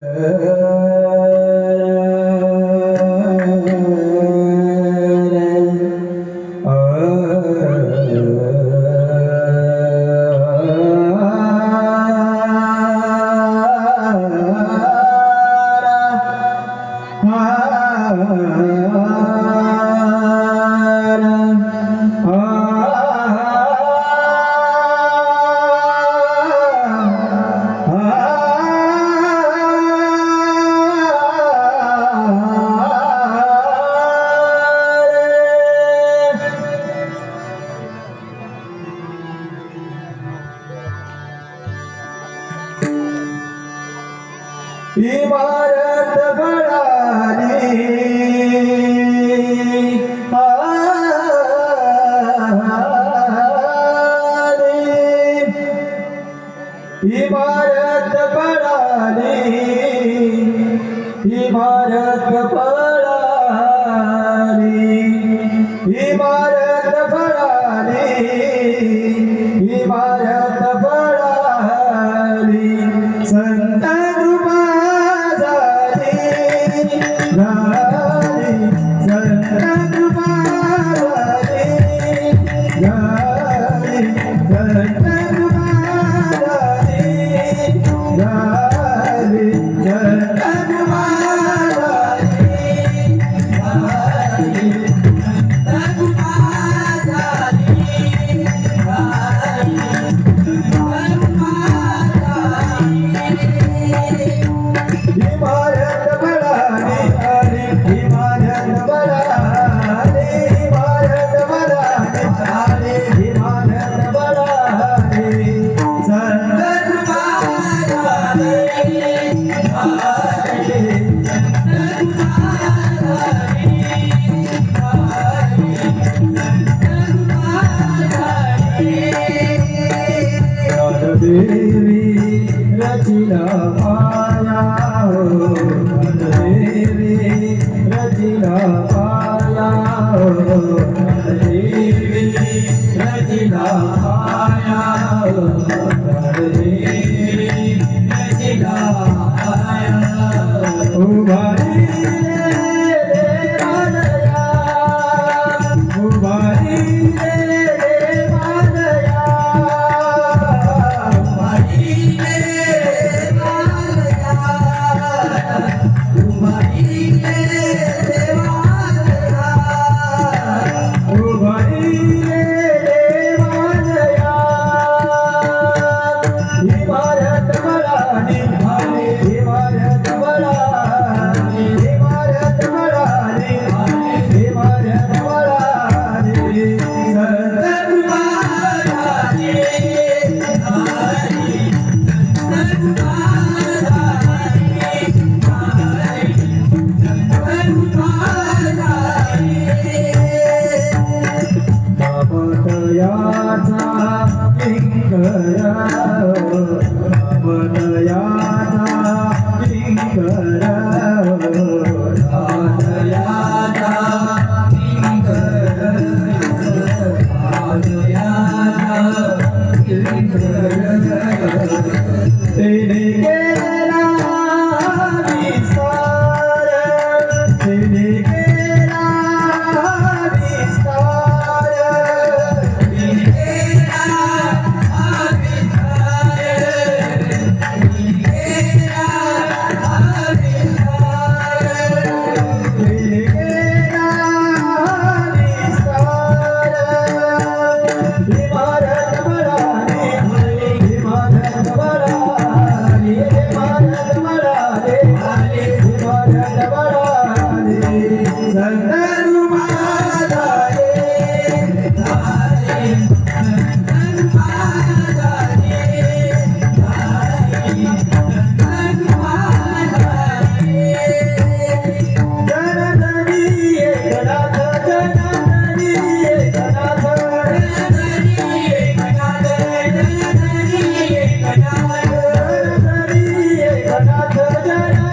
Ah इमारत घडाली इमारत पडाली इमारत पडाली एकनाथ